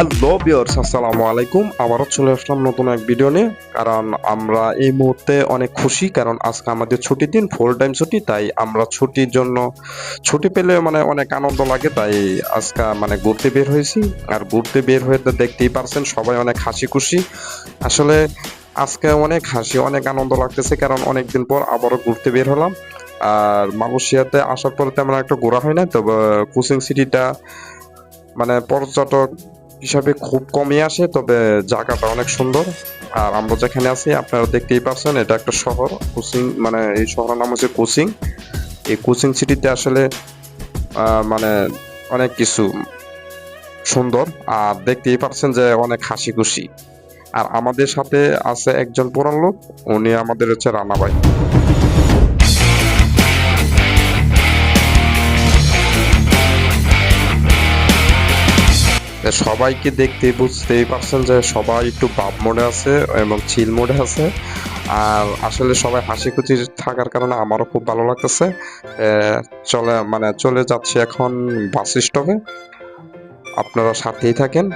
Hello বিয়ার্স আসসালামু আলাইকুম। আবারও চলে আসলাম নতুন এক ভিডিও নিয়ে। কারণ আমরা এই মুহূর্তে অনেক খুশি, কারণ আজকে আমাদের ছুটির দিন ফুল টাইম ছুটি, তাই আমরা ছুটির জন্য ছুটি পেলে মানে অনেক আনন্দ লাগে, তাই আজকে মানে ঘুরতে বের হয়েছি। আর ঘুরতে বের হয়ে তো দেখতেই পারছেন, সবাই অনেক হাসি খুশি। আসলে আজকে অনেক হাসি, অনেক আনন্দ লাগতেছে, কারণ অনেকদিন পর আবারও ঘুরতে বের হলাম। আর মালয়েশিয়াতে আসার পরে তেমন একটা ঘোরা হয় না তবে কুচিং সিটিটা মানে পর্যটক হিসাবে খুব কমই আসে, তবে জায়গাটা অনেক সুন্দর। আর আমরা যেখানে আছি, আপনারা দেখতেই পাচ্ছেন, এটা একটা শহর, কোচিং মানে এই শহরের নাম হচ্ছে কোচিং। এই কোচিং সিটিতে আসলে মানে অনেক কিছু সুন্দর, আর দেখতেই পাচ্ছেন যে অনেক হাসি খুশি আর আমাদের সাথে আছে একজন পুরান লোক, উনি আমাদের হচ্ছে রানা সবাইকে দেখতে বুঝতেই পারছেন যে সবাই একটু বাপ মোডে আছে এবং চিল মোডে আছে। আর আসলে সবাই হাসি খুশি থাকার কারণে আমারও খুব ভালো লাগতেছে। চলে মানে চলে যাচ্ছে এখন বাস স্টপে। আপনারা সাথেই থাকেন।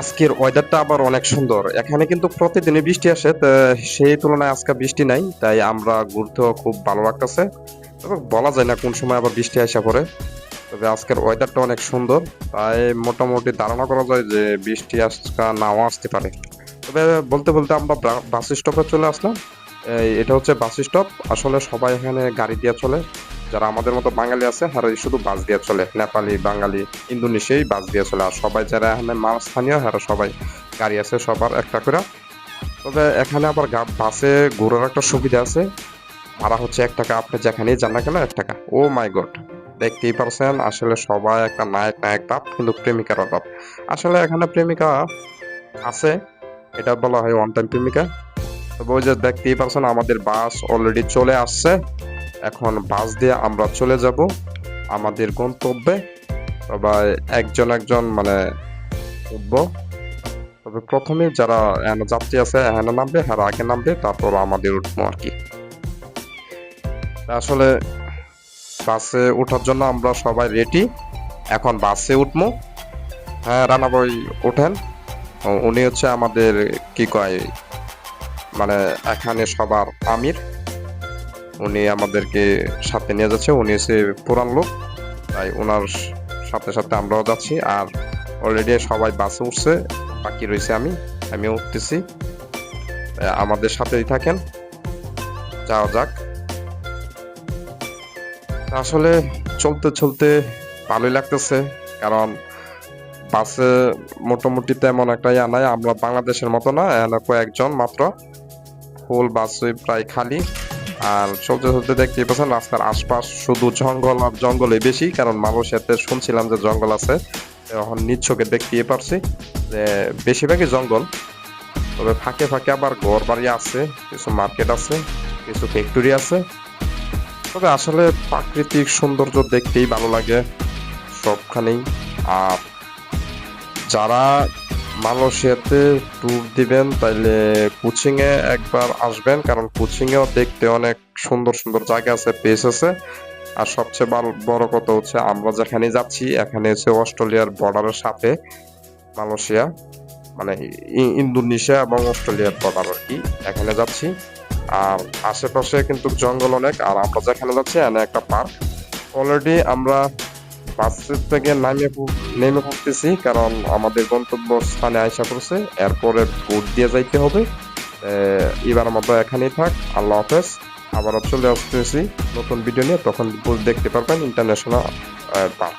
আজকের ওয়েদারটা আবার অনেক সুন্দর। এখানে কিন্তু প্রতিদিনই বৃষ্টি আসে সেই তুলনায় আজকে বৃষ্টি নাই, তাই আমরা ঘুরতেও খুব ভালো লাগতেছে। তবে বলা যায় না কোন সময় আবার বৃষ্টি আসা পড়ে, তবে আজকের ওয়েদারটা অনেক সুন্দর। তাই মোটামুটি ধারণা করা যায় যে বৃষ্টি আজকে নাও আসতে পারে। তবে বলতে বলতে আমরা বাস স্টপে চলে আসলাম। এটা হচ্ছে বাস স্টপ আসলে সবাই এখানে গাড়ি দিয়ে চলে। যারা আমাদের মতো বাঙালি আছে হারা শুধু বাস দিয়ে চলে। নেপালি, বাঙালি, ইন্দোনেশিয়াই বাস দিয়ে চলে। আর সবাই যারা এখানে মাল স্থানীয় হারা সবাই গাড়ি আছে সবার একটা করে। তবে এখানে আবার বাসে ঘোরার একটা সুবিধা আছে। ভাড়া হচ্ছে এক টাকা। আপনি যেখানেই যান না কেন, এক টাকা। ও মাই গড, দেখতেই পারছেন। আসলে সবাই একটা নায়ক নায়ক ভাব কিন্তু প্রেমিকার অভাব। আসলে এখানে প্রেমিকা আছে। এটা বলা হয় ওয়ান টাইম প্রেমিকা। তবে ওই যে দেখতেই পারছেন, আমাদের বাস অলরেডি চলে আসছে। এখন বাস দিয়ে আমরা চলে যাব আমাদের গন্তব্যে। সবাই একজন একজন মানে উঠবো। তবে প্রথমে যারা যাত্রী আছে, এখানে নামবে, আর আগে নামবে, তারপর আমাদের উঠবো আর কি। আসলে বাসে ওঠার জন্য আমরা সবাই রেডি এখন বাসে উঠবো। হ্যাঁ রানা ভাই ওঠেন। উনি হচ্ছে আমাদের কি কয় মানে এখানে সবার আমির। উনি আমাদেরকে সাথে নিয়ে যাচ্ছে। উনি হচ্ছে পুরান লোক। তাই ওনার সাথে সাথে আমরাও যাচ্ছি। আর অলরেডি সবাই বাসে উঠছে। বাকি রয়েছে আমি। আমিও উঠতেছি। আমাদের সাথেই থাকেন। যাওয়া যাক। আসলে চলতে চলতে ভালোই লাগতেছে। কারণ বাসে মোটামুটি তেমন একটা ইয়া নাই। আমরা বাংলাদেশের মতো না। এখানে কয়েকজন মাত্র। ফুল বাস প্রায় খালি। আর চলতে চলতে দেখতেই পাচ্ছেন রাস্তার আশপাশ শুধু জঙ্গল আর জঙ্গলে বেশি, কারণ মালয়েশিয়াতে শুনছিলাম যে জঙ্গল আছে। এখন নিজ চোখে দেখতেই পারছি যে বেশিরভাগই জঙ্গল। তবে ফাঁকে ফাঁকে আবার ঘর বাড়ি আছে, কিছু মার্কেট আছে, কিছু ফ্যাক্টরি আছে। তবে আসলে প্রাকৃতিক সৌন্দর্য দেখতেই ভালো লাগে সবখানেই। আর যারা মালয়েশিয়াতে ট্যুর দিবেন, তাইলে কোচিং এ একবার আসবেন, কারণ কোচিং এও দেখতে অনেক সুন্দর সুন্দর জায়গা আছে প্লেস আছে। আর সবচেয়ে বড় কথা হচ্ছে আমরা যেখানে যাচ্ছি, এখানে হচ্ছে অস্ট্রেলিয়ার বর্ডারের সাথে মালয়েশিয়া মানে ইন্দোনেশিয়া এবং অস্ট্রেলিয়ার বর্ডার আর কি, এখানে যাচ্ছি। আর আশেপাশে কিন্তু জঙ্গল অনেক, আর আমরা যেখানে যাচ্ছি এখানে একটা পার্ক অলরেডি আমরা বাসের থেকে নামে নেমে পড়তেছি, কারণ আমাদের গন্তব্য স্থানে আয়সা করছে এরপরে ভোট দিয়ে যাইতে হবে। এবার মতো এখানেই থাক। আল্লাহ হাফেজ। আবারও চলে আসতেছি নতুন ভিডিও নিয়ে। তখন দেখতে পারবেন ইন্টারন্যাশনাল পার্ক